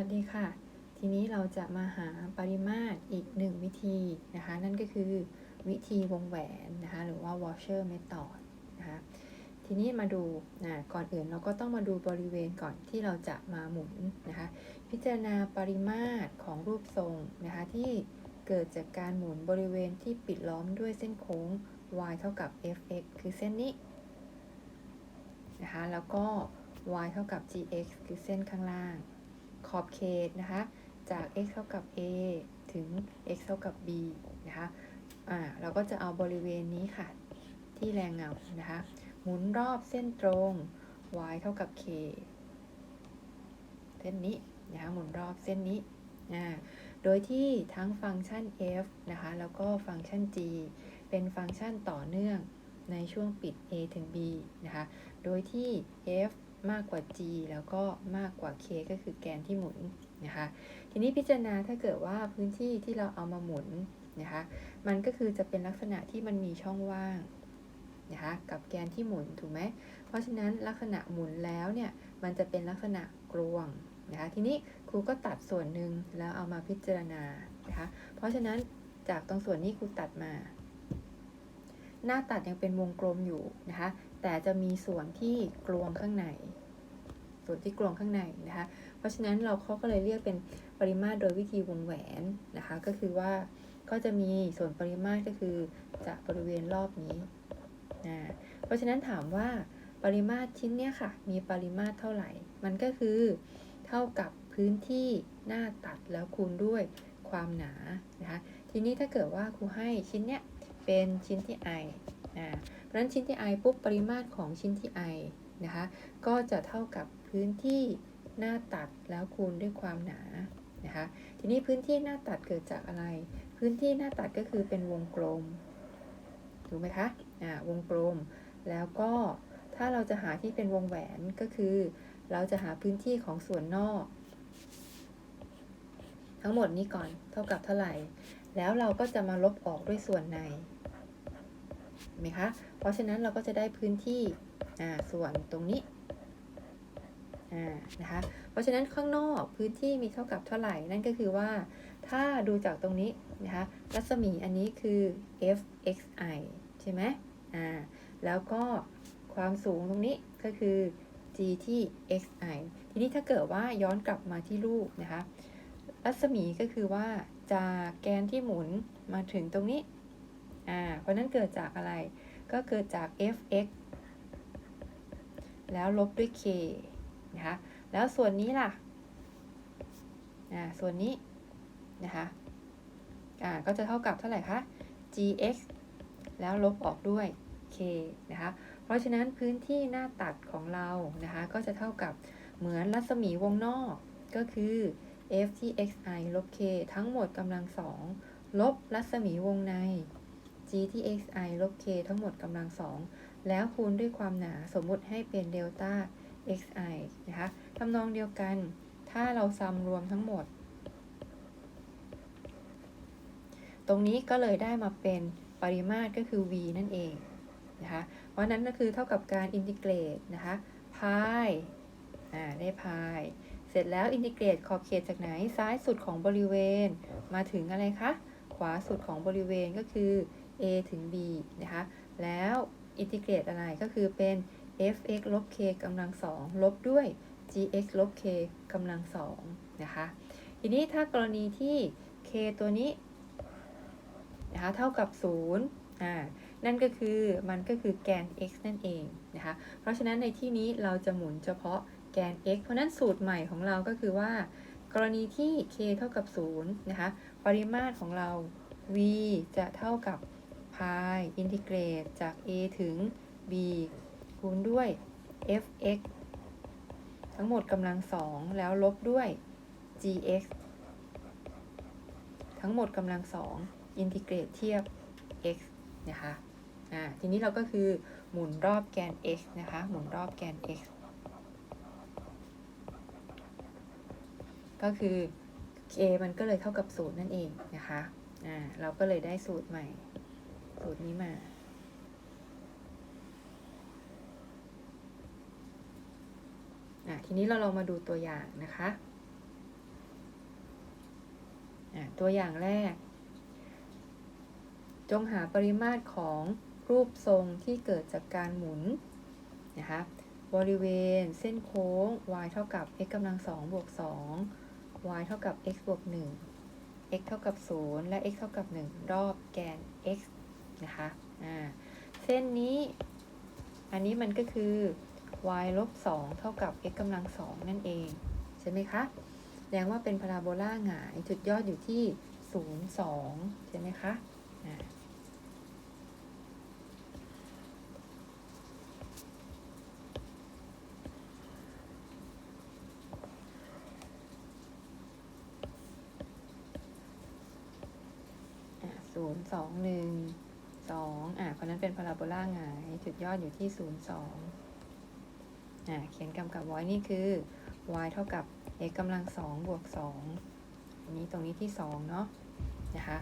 วัสดีค่ะ ทีนี้เราจะมาหาปริมาตรอีกหนึ่งวิธีนะคะ นั่นก็คือวิธีวงแหวนนะคะ หรือว่า washer method นะคะ ทีนี้มาดูนะก่อนอื่นเราก็ต้องมาดูบริเวณก่อนที่เราจะมาหมุนนะคะ พิจารณาปริมาตรของรูปทรงนะคะที่เกิดจากการหมุนบริเวณที่ปิดล้อมด้วยเส้นโค้ง y เท่ากับ fx คือเส้นนี้นะคะ แล้วก็ y เท่ากับ gx คือเส้นข้างล่าง ขอบเขตนะคะจาก x เท่ากับ a ถึง x เท่ากับ b นะคะอ่าเราก็จะเอาบริเวณนี้ค่ะ ที่แรงเงานะคะหมุนรอบเส้นตรง y เท่ากับ k เส้นนี้นะคะหมุนรอบเส้นนี้อ่าโดยที่ทั้งฟังก์ชัน f นะคะแล้วก็ฟังก์ชัน g เป็นฟังก์ชันต่อเนื่องในช่วงปิด a ถึง b นะคะ โดยที่ f มากกว่า g แล้วก็มากกว่า k ก็คือแกนที่หมุนนะคะ ทีนี้พิจารณาถ้าเกิดว่าพื้นที่ที่เราเอามาหมุนนะคะ มันก็คือจะเป็นลักษณะที่มันมีช่องว่างนะคะกับแกนที่หมุนถูกไหม เพราะฉะนั้นลักษณะหมุนแล้วเนี่ยมันจะเป็นลักษณะกลวงนะคะทีนี้ครูก็ตัดส่วนหนึ่งแล้วเอามาพิจารณานะคะเพราะฉะนั้นจากตรงส่วนนี้ครูตัดมา หน้าตัดยังเป็นวงกลมอยู่นะคะแต่จะมีส่วนที่กลวงข้างใน ส่วนที่กลวงข้างในนะคะ เพราะฉะนั้นเราเขาก็เลยเรียกเป็นปริมาตรโดยวิธีวงแหวนนะคะ ก็คือว่าก็จะมีส่วนปริมาตรก็คือจากบริเวณรอบนี้นะเพราะฉะนั้นถามว่าปริมาตรชิ้นเนี้ยค่ะ มีปริมาตรเท่าไหร่ มันก็คือเท่ากับพื้นที่หน้าตัดแล้วคูณด้วยความหนานะคะ ทีนี้ถ้าเกิดว่าครูให้ชิ้นเนี้ยเป็นชิ้นที่ i นะเพราะฉะ นั้นชิ้นที่ i ปุ๊บปริมาตรของชิ้นที่ i นะคะ ก็จะเท่ากับพื้นที่หน้าตัดแล้วคูณด้วยความหนานะคะ ทีนี้พื้นที่หน้าตัดเกิดจากอะไร พื้นที่หน้าตัดก็คือเป็นวงกลมถูกไหมคะอ่าวงกลม แล้วก็ถ้าเราจะหาที่เป็นวงแหวนก็คือ เราจะหาพื้นที่ของส่วนนอก ทั้งหมดนี้ก่อนเท่ากับเท่าไหร่ แล้วเราก็จะมาลบออกด้วยส่วนใน ห็นไหมคะ เพราะฉะนั้นเราก็จะได้พื้นที่ส่วนตรงนี้นะคะ เพราะฉะนั้นข้างนอกพื้นที่มีเท่ากับเท่าไหร่ นั่นก็คือว่าถ้าดูจากตรงนี้นะคะ รัศมีอันนี้คือ fxi ใช่ไหมอ่า แล้วก็ความสูงตรงนี้ก็คือ g ที่ xi ทีนี้ถ้าเกิดว่าย้อนกลับมาที่รูปนะคะ รัศมีก็คือว่าจากแกนที่หมุนมาถึงตรงนี้ อ่าเพราะนั้นเกิดจากอะไร ก็เกิดจาก fx แล้วลบด้วย k นะคะ แล้วส่วนนี้ล่ะ อ่า ส่วนนี้ นะคะ อ่า ก็จะเท่ากับเท่าไหร่คะ gx แล้วลบออกด้วย k นะคะ เพราะฉะนั้นพื้นที่หน้าตัดของเรา นะคะ ก็จะเท่ากับเหมือนรัศมีวงนอก ก็คือ f ที่ xi ลบ k ทั้งหมดกำลังสองลบรัศมีวงใน ที่ xi ลบ k ทั้งหมดกำลังสองแล้วคูณด้วยความหนาสมมุติให้เป็นเดลต้า xi นะคะทำนองเดียวกัน ถ้าเราซัมรวมทั้งหมด ตรงนี้ก็เลยได้มาเป็นปริมาตรก็คือ v นั่นเองนะคะเพราะนั้นก็คือเท่ากับการอินทิเกรตนะคะพายอ่าได้พายเสร็จแล้วอินทิเกรตขอบเขตจากไหนซ้ายสุดของบริเวณ มาถึงอะไรคะ ขวาสุดของบริเวณก็คือ a ถึง b นะคะ แล้วอินทิเกรตอะไรก็คือเป็น fx ลบ k กำลังสองลบด้วย gx ลบ k กำลังสองนะคะ ทีนี้ถ้ากรณีที่ k ตัวนี้นะคะเท่ากับ0อ่านั่นก็คือมันก็คือแกน x นั่นเองนะคะ เพราะฉะนั้นในที่นี้เราจะหมุนเฉพาะแกน x เพราะนั้นสูตรใหม่ของเราก็คือว่า กรณีที่ k เท่ากับ0นะคะ ปริมาตรของเรา v จะเท่ากับ พายอินทิเกรตจาก a ถึง b คูณด้วย fx ทั้งหมดกำลังสองแล้วลบด้วย gx ทั้งหมดกำลังสองอินทิเกรตเทียบ x นะคะอ่าทีนี้เราก็คือหมุนรอบแกน x นะคะ หมุนรอบแกน x ก็คือ k มันก็เลยเท่ากับศูนย์นั่นเองนะคะ อ่า เราก็เลยได้สูตรใหม่ สูตรนี้มาอะทีนี้เราลองมาดูตัวอย่างนะคะอะตัวอย่างแรก จงหาปริมาตรของรูปทรงที่เกิดจากการหมุนนะคะบริเวณเส้นโค้ง y เท่ากับ x กำลัง2บวก2 y เท่ากับ x บวก1 x เท่ากับ 0 และ x เท่ากับ 1 รอบแกน x นะคะอ่าเส้นนี้ อันนี้มันก็คือ y ลบ2เท่ากับ x กำลัง2นั่นเอง ใช่ไหมคะแสดงว่าเป็นพาราโบลาหงายจุดยอดอยู่ที่ 0 2 ใช่ไหมคะอ่าศูนย์สองหนึ่ง สองอะเพราะนั้นเป็นพาราโบลาหงายจุดยอดอยู่ที่ศูนย์สองอะเขียนกำกับไว้นี่คือ y เท่ากับ x กำลังสองบวกสองอันนี้ตรงนี้ที่สองเนาะนะคะ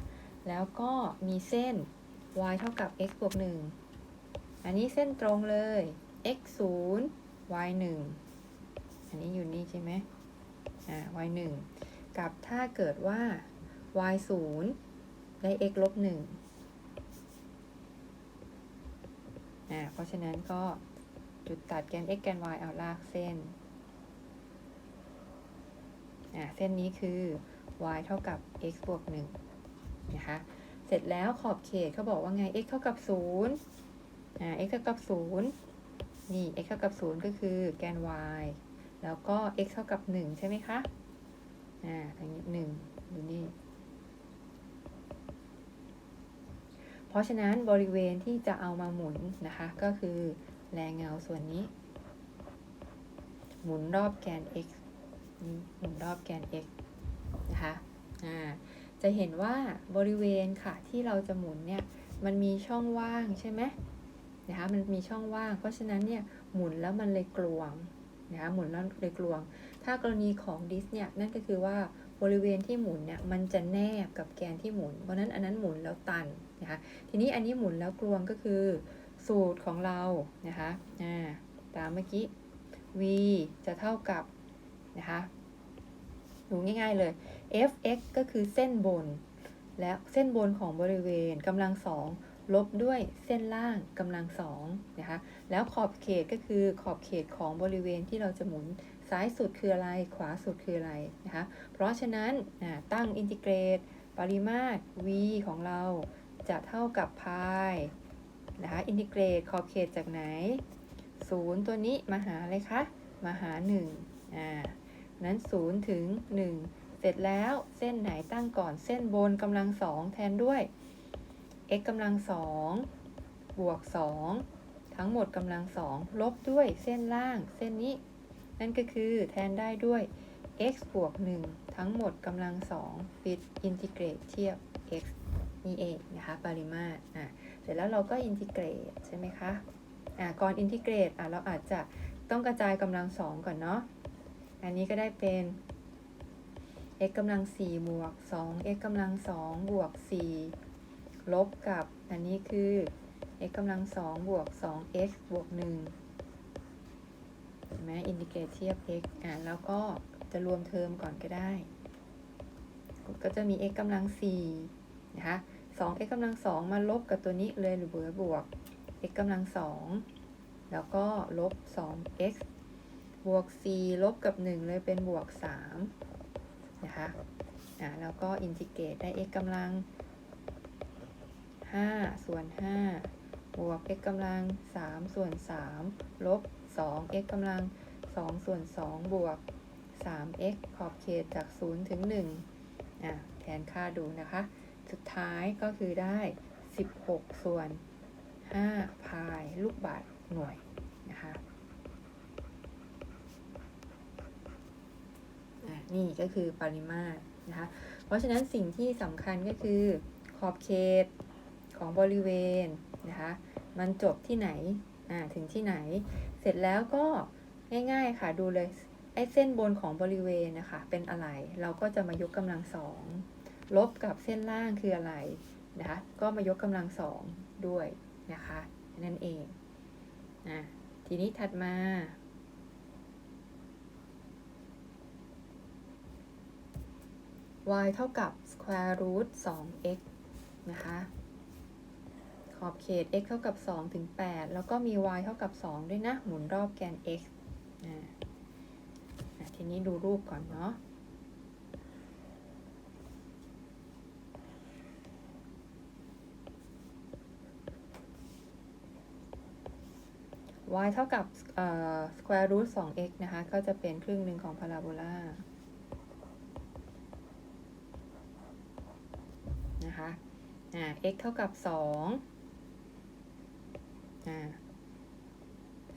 แล้วก็มีเส้น y เท่ากับ x บวกหนึ่งอันนี้เส้นตรงเลย x ศูนย์ y หนึ่งอันนี้อยู่นี่ใช่ไหมอ่า y หนึ่งกับถ้าเกิดว่า y ศูนย์ได้ x ลบหนึ่ง อ่าเพราะฉะนั้นก็จุดตัดแกน x แกน y เอาลากเส้นอ่าเส้นนี้คือ y เท่ากับ x บวกหนึ่งนะคะ เสร็จแล้วขอบเขตเขาบอกว่าไง x เท่ากับศูนย์อ่า x เท่ากับศูนย์นี่ x เท่ากับศูนย์ก็คือแกน y แล้วก็ x เท่ากับหนึ่งใช่ไหมคะ อ่าตรงนี้หนึ่งดูนี่ เพ ราะฉะนั้นบริเวณที่จะเอามาหมุนนะคะ ก็คือแรงเงาส่วนนี้ หมุนรอบแกน x นี่หมุนรอบแกน x นะคะอ่าจะเห็นว่าบริเวณค่ะที่เราจะหมุนเนี่ยมันมีช่องว่างใช่ไหมนะคะมันมีช่องว่าง เพราะฉะนั้นเนี่ยหมุนแล้วมันเลยกลวงนะคะหมุนแล้วเลยกลวง ถ้ากรณีของดิสเนี่ยนั่นก็คือว่า บริเวณที่หมุนเนี่ยมันจะแนบกับแกนที่หมุน เพราะนั้นอันนั้นหมุนแล้วตันนะคะทีนี้อันนี้หมุนแล้วกลวงก็คือ สูตรของเรานะคะตามเมื่อกี้ v จะเท่ากับนะคะดูง่ายๆเลย fx ก็คือเส้นบน และเส้นบนของบริเวณกำลังสองลบด้วยเส้นล่างกำลังสองนะคะแล้วขอบเขตก็คือขอบเขตของบริเวณที่เราจะหมุน ซ้ายสุดคืออะไร ขวาสุดคืออะไรนะคะ เพราะฉะนั้นตั้งอินทิเกรต ปริมาตร v ของเราจะเท่ากับพายนะคะ อินทิเกรตขอบเขตจากไหน 0 ตัวนี้มาหาอะไรคะ มาหา1อ่านั้น 0 ถึง 1 เสร็จแล้วเส้นไหนตั้งก่อนเส้นบนกำลังสองแทนด้วย x กำลังสองบวก 2 ทั้งหมดกำลังสองลบด้วยเส้นล่างเส้นนี้ นั่นก็คือแทนได้ด้วย x บวก 1 ทั้งหมดกำลังสองปิดอินทิเกรตเทียบ x นี่เองนะคะปริมาตรอะเสร็จแล้วเราก็อินทิเกรตใช่ไหมคะอะก่อนอินทิเกรตอะเราอาจจะต้องกระจายกำลังสองก่อนเนาะอันนี้ก็ได้เป็น x กำลัง4บวก2 x กำลัง2บวก4ลบกับ อันนี้คือ x กำลัง2บวก 2x บวก 1 ห็นไหมอินทิเกรตเทียบ x อะแล้วก็จะรวมเทอมก่อนก็ได้ ก็จะมี x กำลัง4นะคะ 2x กำลัง2มาลบกับตัวนี้เลยหรือเบอร์บวก x กำลัง2แล้วก็ลบ 2x บวก 4 ลบกับ 1 เลยเป็นบวก 3 นะคะ อ่า แล้วก็อินทิเกรตได้ x กำลัง 5 ส่วน 5 บวก x กำลัง 3 ส่วน 3 ลบ 2 x กำลัง 2 ส่วน 2 บวก 3x ขอบเขตจาก 0 ถึง1อ่าแทนค่าดูนะคะ สุดท้ายก็คือได้ 16 ส่วน 5 พายลูกบาศก์หน่วยนะคะนี่ก็คือปริมาตรนะคะ เพราะฉะนั้นสิ่งที่สำคัญก็คือขอบเขตของบริเวณนะคะ มันจบที่ไหนถึงที่ไหน เสร็จแล้วก็ง่ายๆค่ะดูเลยไอ้เส้นบนของบริเวณนะคะ เป็นอะไร เราก็จะมายกกำลังสองลบกับเส้นล่างคืออะไรนะคะก็มายกกำลังสองด้วยนะคะนั่นเองอะทีนี้ถัดมา y เท่ากับ square root 2x นะคะ อบเขต x เท่ากับ2ถึง8แล้วก็มี y เท่ากับ 2 ด้วยนะ หมุนรอบแกน x อ่าอะทีนี้ดูรูปก่อนเนาะ y เท่ากับเอ่อ square root 2x นะคะ ก็จะเป็นครึ่งหนึ่งของพาราโบลานะคะ อ่า x เท่ากับ 2 อ่า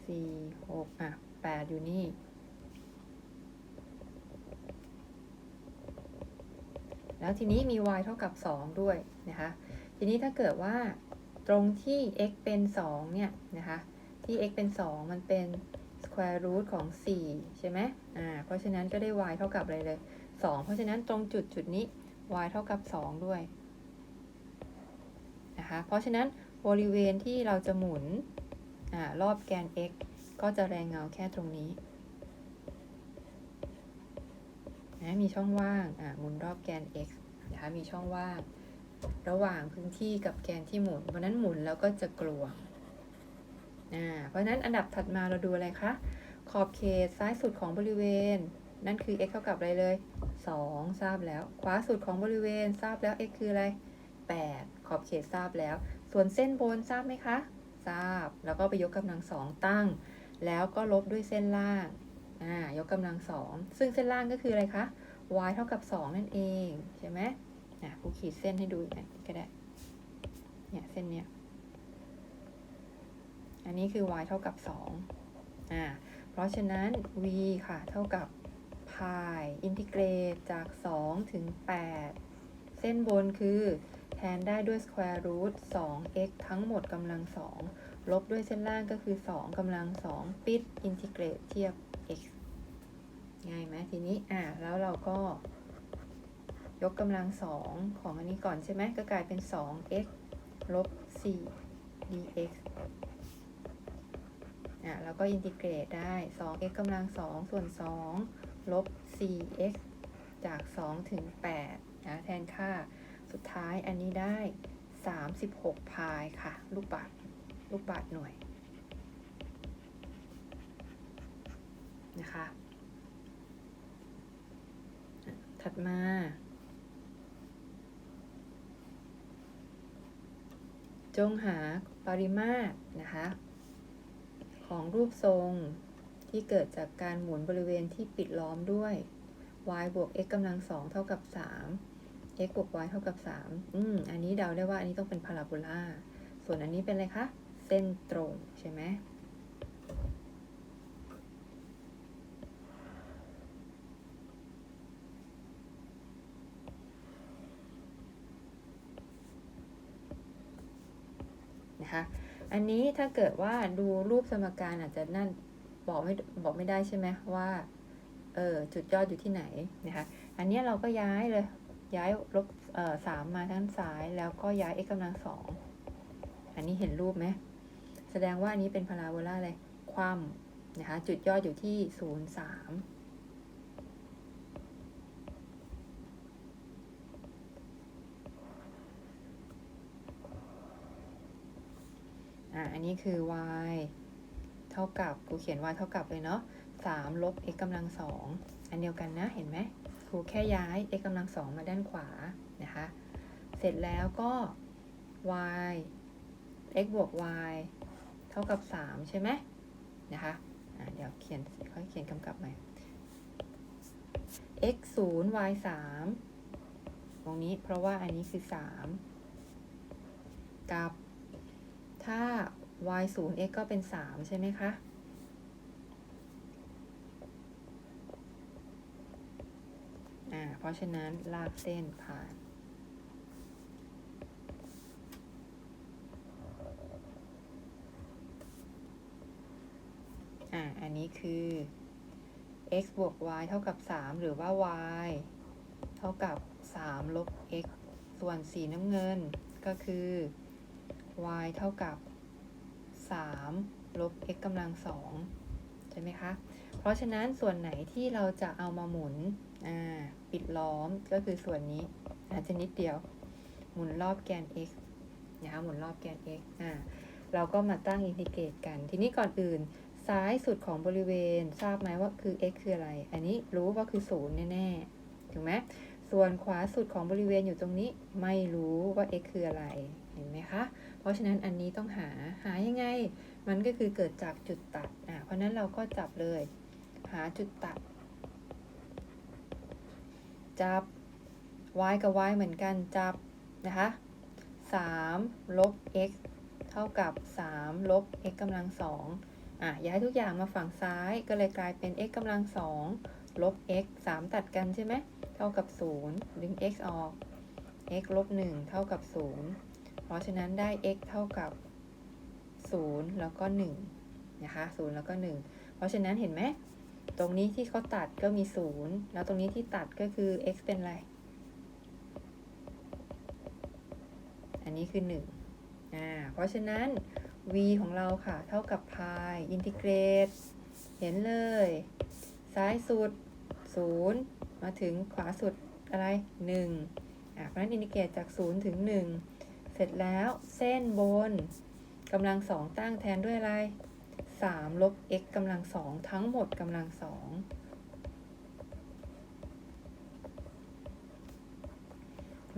สี่หกอะแปดอยู่นี่แล้วทีนี้มี y เท่ากับ 2 ด้วยนะคะ ทีนี้ถ้าเกิดว่าตรงที่ x เป็น 2 เนี่ยนะคะ ที่ x เป็น 2 มันเป็น square root ของ 4 ใช่ไหมอ่า เพราะฉะนั้นก็ได้ y เท่ากับอะไรเลย 2 เพราะฉะนั้นตรงจุดจุดนี้ y เท่ากับ 2 ด้วยนะคะ เพราะฉะนั้น บริเวณที่เราจะหมุนอรอบแกน x ก็จะแรงเงาแค่ตรงนี้นะมีช่องว่างหมุนรอบแกน x นะคะมีช่องว่าง ระหว่างพื้นที่กับแกนที่หมุนเพราะนั้นหมุนแล้วก็จะกลวงเพราะฉะนั้นอันดับถัดมาเราดูอะไรคะ ขอบเขตซ้ายสุดของบริเวณ นั่นคือ x เท่ากับอะไรเลย 2 ทราบแล้ว ขวาสุดของบริเวณทราบแล้ว x คืออะไร 8 ขอบเขตทราบแล้ว ส่วนเส้นบนทราบไหมคะ ทราบ แล้วก็ไปยกกำลังสองตั้ง แล้วก็ลบด้วยเส้นล่าง อ่า ยกกำลังสอง ซึ่งเส้นล่างก็คืออะไรคะ y เท่ากับ 2 นั่นเอง ใช่ไหมอะกูขีดเส้นให้ดูอีกหน่อยก็ได้ เนี่ยเส้นเนี้ย อันนี้คือ y เท่ากับ 2 อ่า เพราะฉะนั้น v ค่ะ เท่ากับ pi อินทิเกรตจาก 2 ถึง 8 เส้นบนคือ แทนได้ด้วย square root 2x ทั้งหมดกำลัง 2 ลบด้วยเส้นล่างก็คือ 2กำลัง 2 ปิดอินทิเกรตเทียบ x ง่ายไหมทีนี้ อ่าแล้วเราก็ยกกำลัง 2 ของอันนี้ก่อนใช่ไหมก็กลายเป็น 2x ลบ 4 dx อะแล้วก็อินทิเกรตได้ 2x กำลัง 2 ส่วน 2 ลบ 4x จาก 2 ถึง8นะแทนค่า สุดท้ายอันนี้ได้ 36 พายค่ะ ลูกบาศก์ลูกบาศก์หน่วยนะคะ ถัดมา จงหาปริมาตรนะคะ ของรูปทรงที่เกิดจากการหมุนบริเวณที่ปิดล้อมด้วย y บวก x กำลังสองเท่ากับ 3 x บวก y เท่ากับ 3 อืม อันนี้เดาได้ว่าอันนี้ต้องเป็นพาราโบลา ส่วนอันนี้เป็นอะไรคะ เส้นตรงใช่ไหม นะคะ อันนี้ถ้าเกิดว่าดูรูปสมการอาจจะนั่นบอกไม่บอกไม่ได้ใช่ไหมว่า เออจุดยอดอยู่ที่ไหนนะคะ อันนี้เราก็ย้ายเลย ย้ายลบสามมาทางซ้ายแล้วก็ย้าย x กำลังสองอันนี้เห็นรูปไหม แสดงว่าอันนี้เป็นพาราโบลาเลยคว่ำนะคะจุดยอดอยู่ที่ศูนย์สามอะอันนี้คือ y เท่ากับกูเขียน y เท่ากับเลยเนาะสามลบ x กำลังสองอันเดียวกันนะ เห็นไหม ครูแค่ย้าย x กำลังสองมาด้านขวานะคะ เสร็จแล้วก็ y x บวก y เท่ากับ 3 ใช่ไหมนะคะะเดี๋ยวเขียนเขาเขียนกำกับใหม่ x 0 y 3ตรงนี้เพราะว่าอันนี้คือ 3 กับถ้า y 0 x ก็เป็น 3 ใช่ไหมคะ อ่า เพ ราะฉะนั้นลากเส้นผ่าน อ่า อันนี้คือ x บวก y เท่ากับ 3 หรือว่า y เท่ากับ 3 ลบ x ส่วนสีน้ำเงินก็คือ y เท่ากับ 3 ลบ x กำลัง2ใช่ไหมคะ เพราะฉะนั้นส่วนไหนที่เราจะเอามาหมุน อ่า ปิดล้อมก็คือส่วนนี้อาจจะนิดเดียว หมุนรอบแกน x นะคะหมุนรอบแกน x อ่าเราก็มาตั้งอินทิเกรตกัน ทีนี้ก่อนอื่น ซ้ายสุดของบริเวณทราบไหมว่าคือ x คืออะไร อันนี้รู้ว่าคือศูนย์แน่ๆถูกไหมส่วนขวาสุดของบริเวณอยู่ตรงนี้ไม่รู้ว่า x คืออะไรเห็นไหมคะ เพราะฉะนั้นอันนี้ต้องหาหายังไง มันก็คือเกิดจากจุดตัดอะเพราะฉะนั้นเราก็จับเลย หาจุดตัด จับ y กับ y เหมือนกันจับนะคะ3ลบ x เท่ากับ3ลบ x กำลังสองอะย้ายทุกอย่างมาฝั่งซ้ายก็เลยกลายเป็น x กำลังสองลบ x 3 ตัดกันใช่ไหมเท่ากับ 0 ดึง x ออก x ลบ 1 เท่ากับ 0 เพราะฉะนั้นได้ x เท่ากับ 0 แล้วก็ 1 นะคะ 0 แล้วก็ 1 เพราะฉะนั้นเห็นไหม ตรงนี้ที่เขาตัดก็มี0แล้วตรงนี้ที่ตัดก็คือ x เป็นอะไร อันนี้คือ1อ่า เพราะฉะนั้น v ของเราค่ะ เท่ากับ pi อินทิเกรต เห็นเลย ซ้ายสุด 0 มาถึงขวาสุดอะไร 1อ่าเพราะฉะนั้นอินทิเกรตจาก 0 ถึง 1 เสร็จแล้วเส้นบนกำลังสองตั้งแทนด้วยอะไร 3 ลบ x กำลังสองทั้งหมดกำลังสอง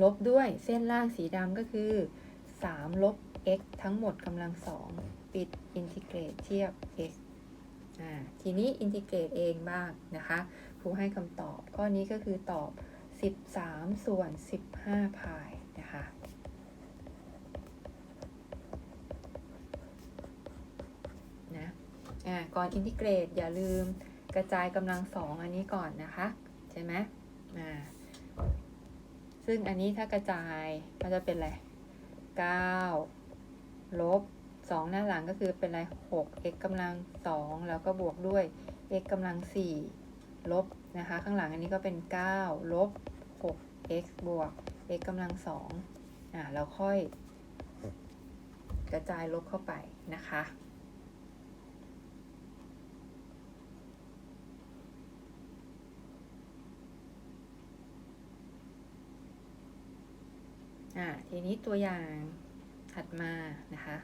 ลบด้วยเส้นล่างสีดำก็คือ 3 ลบ x ทั้งหมดกำลังสองปิดอินทิเกรตเทียบ x อ่าทีนี้อินทิเกรตเองบ้างนะคะครูให้คำตอบข้อนี้ก็คือตอบ 13 ส่วน 15พายนะคะ อ่าก่อนอินทิเกรตอย่าลืมกระจายกำลังสองอันนี้ก่อนนะคะ ใช่ไหมอ่าซึ่งอันนี้ถ้ากระจายก็จะเป็นอะไร9ลบ2หน้าหลังก็คือเป็นอะไร6 x กำลัง2แล้วก็บวกด้วย x กำลัง4ลบนะคะ ข้างหลังอันนี้ก็เป็น9ลบ6 x บวก x กำลัง2อ่าแล้วค่อย กระจายลบเข้าไปนะคะ อ่าทีนี้ตัวอย่างถัดมานะคะ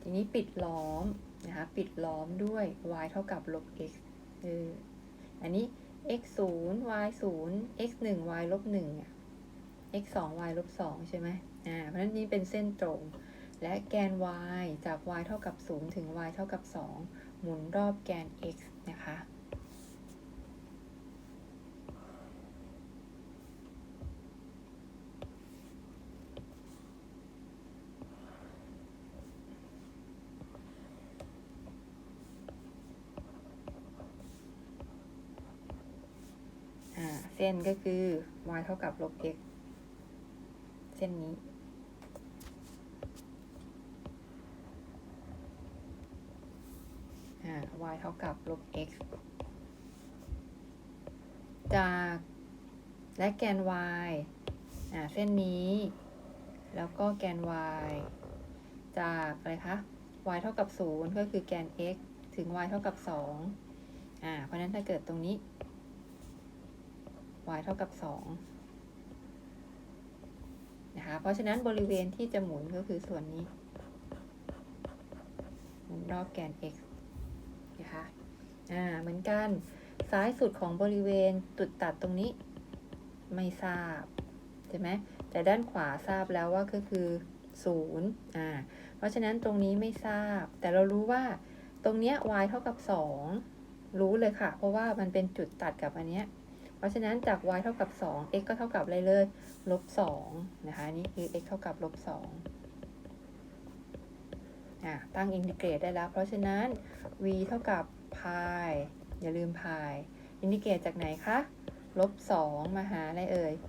ทีนี้ปิดล้อมนะคะปิดล้อมด้วย y เท่ากับลบ x เอออันนี้ x 0 y 0 x 1 y ลบ1อะ x 2 y ลบ2ใช่ไหมอ่าเพราะฉะนั้นนี่เป็นเส้นตรง และแกน y จาก y เท่ากับ 0 ถึง y เท่ากับ 2 หมุนรอบแกน x นะคะ อ่า เส้นก็คือ y เท่ากับลบ x เส้นนี้ y เท่ากับลบ x จากและแกน y เส้นนี้ แล้วก็แกน y จากอะไรคะ y เท่ากับ 0 ก็คือแกน x ถึง y เท่ากับ2อ่าเพราะนั้นถ้าเกิดตรงนี้ y เท่ากับ2นะคะ เพราะฉะนั้นบริเวณที่จะหมุนก็คือส่วนนี้ หมุนรอบแกน x นะคะ อ่า เหมือนกัน ซ้ายสุดของบริเวณจุดตัดตรงนี้ ไม่ทราบ ใช่ไหม แต่ด้านขวาทราบแล้วว่าก็คือ0อ่า เพราะฉะนั้นตรงนี้ไม่ทราบ แต่เรารู้ว่าตรงเนี้ย y เท่ากับ 2 รู้เลยค่ะ เพราะว่ามันเป็นจุดตัดกับอันเนี้ย ราะฉะนั้นจาก y เท่ากับ 2 x ก็เท่ากับอะไรเลยลบ2นะคะนี่คือ x เท่ากับลบ2อะตั้งอินทิเกรตได้แล้ว เพราะฉะนั้น v เท่ากับ pi อย่าลืม pi อินทิเกรตจากไหนคะลบ2มาหาอะไรเอ่ย0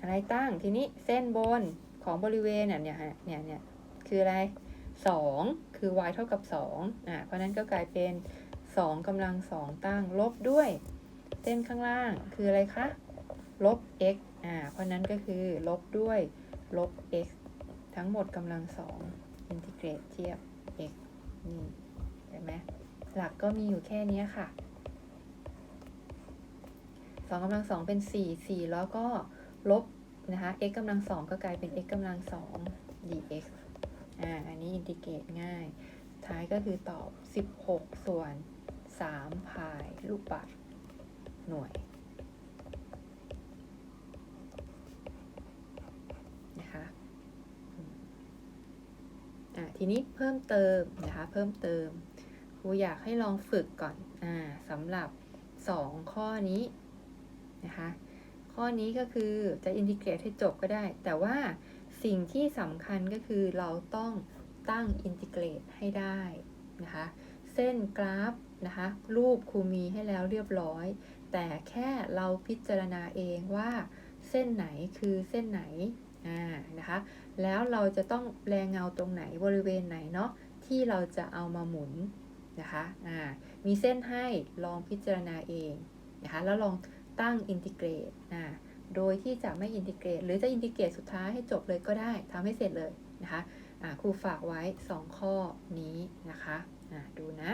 อะไรตั้งทีนี้เส้นบนของบริเวณเนี่ยเนี่ยฮะเนี่ยเนี่ยคืออะไร 2 คือ y เท่ากับ2อะเพราะนั้นก็กลายเป็น 2กำลัง2ตั้ง ลบด้วย เส้นข้างล่างคืออะไรคะ ลบ x อ่า เพราะนั้นก็คือลบด้วย ลบ x ทั้งหมดกำลัง2อินทิเกรตเทียบ x นี่เห็นไหมหลักก็มีอยู่แค่นี้ค่ะสองกำลังสองเป็นสี่สี่แล้วก็ลบนะคะ x กำลังสองก็กลายเป็น x กำลังสอง dx อ่า อันนี้อินทิเกรตง่าย ท้ายก็คือตอบ 16 ส่วน 3 พายลูกบาศก์หน่วยนะคะอืมอ่าทีนี้เพิ่มเติมนะคะเพิ่มเติมครูอยากให้ลองฝึกก่อนอ่าสำหรับ 2 ข้อนี้นะคะข้อนี้ก็คือจะอินทิเกรตให้จบก็ได้ แต่ว่าสิ่งที่สำคัญก็คือเราต้องตั้งอินทิเกรตให้ได้นะคะ เส้นกราฟ นะคะ รูปครูมีให้แล้วเรียบร้อย แต่แค่เราพิจารณาเองว่าเส้นไหนคือเส้นไหนอ่านะคะ แล้วเราจะต้องแรงเงาตรงไหนบริเวณไหนเนาะที่เราจะเอามาหมุนนะคะอ่ามีเส้นให้ลองพิจารณาเองนะคะ แล้วลองตั้งอินทิเกรตอ่าโดยที่จะไม่อินทิเกรต หรือจะอินทิเกรตสุดท้ายให้จบเลยก็ได้ทำให้เสร็จเลยนะคะครูฝากไว้ 2 ข้อนี้นะคะ ดูนะ